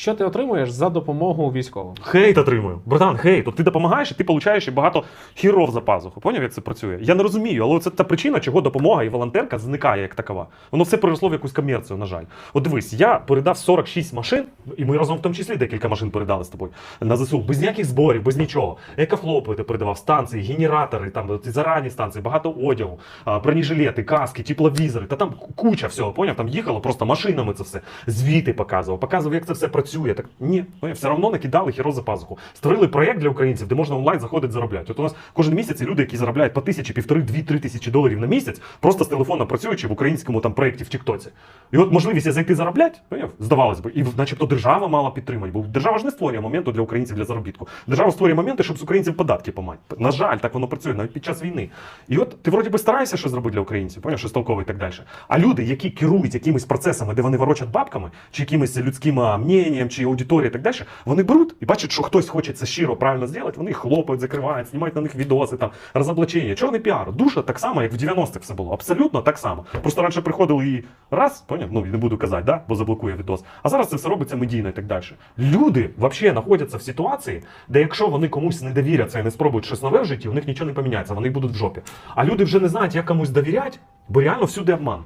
Що ти отримуєш за допомогу військовим? Хейт отримую. Братан, хейт. От ти допомагаєш, і ти получаєш і багато хіров за пазуху. Поняв, як це працює? Я не розумію, але це та причина, чого допомога і волонтерка зникає як такова. Воно все переросло в якусь комерцію, на жаль. От дивись, я передав 46 машин, і ми разом в тому числі декілька машин передали з тобою на ЗСУ, без ніяких зборів, без нічого. Екофлопи ти передавав, станції, генератори, там зарані станції, багато одягу, бронежилети, каски, тепловізори, та там куча всього, поняв? Там їхало просто машинами це все. Звіти показував, показував, як це все працює. Так ні, поняв? все одно накидали хіро за пазуху. Створили проєкт для українців, де можна онлайн заходити заробляти. От у нас кожен місяць люди, які заробляють по тисячі, півтори, дві, три тисячі доларів на місяць, просто з телефона працюючи в українському там проєкті в Тіктоці. І от можливість зайти заробляти, поняв? здавалось би, і начебто держава мала підтримати, бо держава ж не створює моменту для українців для заробітку. Держава створює моменти, щоб з українців податки помати. На жаль, так воно працює навіть під час війни. І от ти вроді би стараєшся щось зробити для українців, поняв, щось толкове і так далі. А люди, які керують якимись процесами, де вони ворочать бабками, чи якимось людським а, мненням, чи аудиторією і так далі, вони беруть і бачать, що хтось хоче це щиро правильно зробити, вони хлопають, закривають, знімають на них відоси, там розоблачення. Чорний піар. Душа так само, як в 90-х все було. Абсолютно так само. Просто раніше приходили і раз, поняв? Ну не буду казати, да? бо заблокує відос. А зараз це все робиться медійно і так далі. Люди взагалі знаходяться в ситуації, де якщо вони комусь не довіряться і не спробують щось нове в житті, у них нічого не поміняється, вони будуть в жопі. А люди вже не знають, як комусь довіряти, бо реально всюди обман.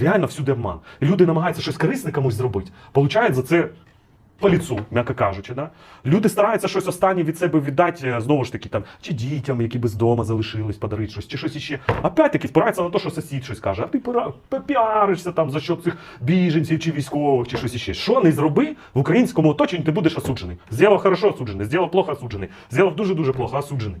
Реально всюди обман. Люди намагаються щось корисне комусь зробити, получають за це по ліцу, м'яко кажучи. Да? Люди стараються щось останнє від себе віддати, е, знову ж таки, там, чи дітям, які без дома залишились, подарити щось, чи щось іще. Опять-таки впираються на те, що сусід щось каже, а ти попіаришся там за що цих біженців чи військових, чи щось іще. Що не зроби в українському оточенні, ти будеш осуджений. Зробив хорошо осуджений, зробив плохо осуджений, зробив дуже-дуже плохо осуджений.